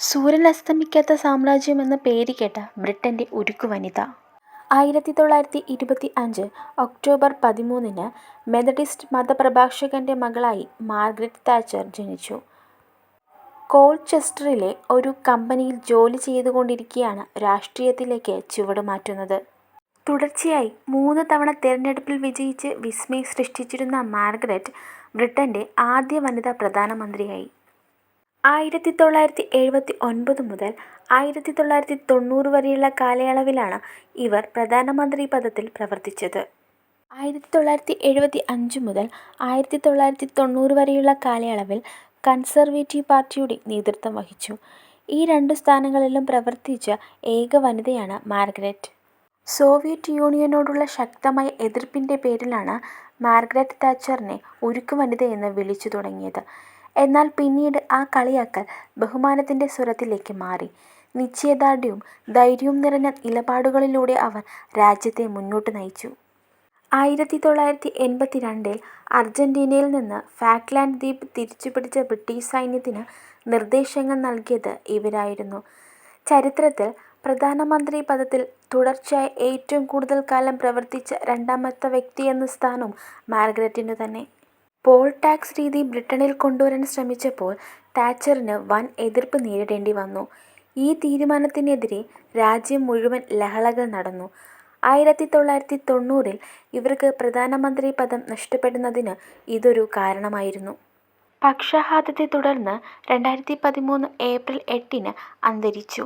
സൂര്യൻ അസ്തമിക്കാത്ത സാമ്രാജ്യം എന്ന പേര് കേട്ട ബ്രിട്ടന്റെ ഉരുക്കു വനിത ആയിരത്തി തൊള്ളായിരത്തി ഇരുപത്തി അഞ്ച് ഒക്ടോബർ പതിമൂന്നിന് മെതഡിസ്റ്റ് മതപ്രഭാഷകന്റെ മകളായി മാർഗ്രറ്റ് താച്ചർ ജനിച്ചു. കോൾചെസ്റ്ററിലെ ഒരു കമ്പനിയിൽ ജോലി ചെയ്തുകൊണ്ടിരിക്കെയാണ് രാഷ്ട്രീയത്തിലേക്ക് ചുവടുമാറ്റുന്നത്. തുടർച്ചയായി മൂന്ന് തവണ തിരഞ്ഞെടുപ്പിൽ വിജയിച്ച് വിസ്മയം സൃഷ്ടിച്ചിരുന്ന മാർഗ്രറ്റ് ബ്രിട്ടന്റെ ആദ്യ വനിതാ പ്രധാനമന്ത്രിയായി. ആയിരത്തി തൊള്ളായിരത്തി എഴുപത്തി ഒൻപത് മുതൽ ആയിരത്തി തൊള്ളായിരത്തി തൊണ്ണൂറ് വരെയുള്ള കാലയളവിലാണ് ഇവർ പ്രധാനമന്ത്രി പദത്തിൽ പ്രവർത്തിച്ചത്. ആയിരത്തി തൊള്ളായിരത്തി എഴുപത്തി അഞ്ച് മുതൽ ആയിരത്തി തൊള്ളായിരത്തി തൊണ്ണൂറ് വരെയുള്ള കാലയളവിൽ കൺസർവേറ്റീവ് പാർട്ടിയുടെ നേതൃത്വം വഹിച്ചു. ഈ രണ്ട് സ്ഥാനങ്ങളിലും പ്രവർത്തിച്ച ഏക വനിതയാണ് മാർഗ്രറ്റ് സോവിയറ്റ് യൂണിയനോടുള്ള ശക്തമായ എതിർപ്പിന്റെ പേരിലാണ് മാർഗരറ്റ് താച്ചറിനെ ഉരുക്കുവനിതയെന്ന് വിളിച്ചു തുടങ്ങിയത്. എന്നാൽ പിന്നീട് ആ കളിയാക്കൽ ബഹുമാനത്തിന്റെ സ്വരത്തിലേക്ക് മാറി. നിശ്ചയദാർഢ്യവും ധൈര്യവും നിറഞ്ഞ നിലപാടുകളിലൂടെ അവർ രാജ്യത്തെ മുന്നോട്ട് നയിച്ചു. ആയിരത്തി തൊള്ളായിരത്തി എൺപത്തി രണ്ടിൽ അർജന്റീനയിൽ നിന്ന് ഫാക്ലാൻഡ് ദ്വീപ് തിരിച്ചുപിടിച്ച ബ്രിട്ടീഷ് സൈന്യത്തിന് നിർദ്ദേശങ്ങൾ നൽകിയത് ഇവരായിരുന്നു. ചരിത്രത്തിൽ പ്രധാനമന്ത്രി പദത്തിൽ തുടർച്ചയായി ഏറ്റവും കൂടുതൽ കാലം പ്രവർത്തിച്ച രണ്ടാമത്തെ വ്യക്തി എന്ന സ്ഥാനവും മാർഗരറ്റിനു തന്നെ. പോൾ ടാക്സ് രീതി ബ്രിട്ടനിൽ കൊണ്ടുവരാൻ ശ്രമിച്ചപ്പോൾ താച്ചറിന് വൻ എതിർപ്പ് നേരിടേണ്ടി വന്നു. ഈ തീരുമാനത്തിനെതിരെ രാജ്യം മുഴുവൻ ലഹളകൾ നടന്നു. ആയിരത്തി തൊള്ളായിരത്തി തൊണ്ണൂറിൽ ഇവർക്ക് പ്രധാനമന്ത്രി പദം നഷ്ടപ്പെടുന്നതിന് ഇതൊരു കാരണമായിരുന്നു. പക്ഷാഘാതത്തെ തുടർന്ന് രണ്ടായിരത്തി പതിമൂന്ന് ഏപ്രിൽ എട്ടിന് അന്തരിച്ചു.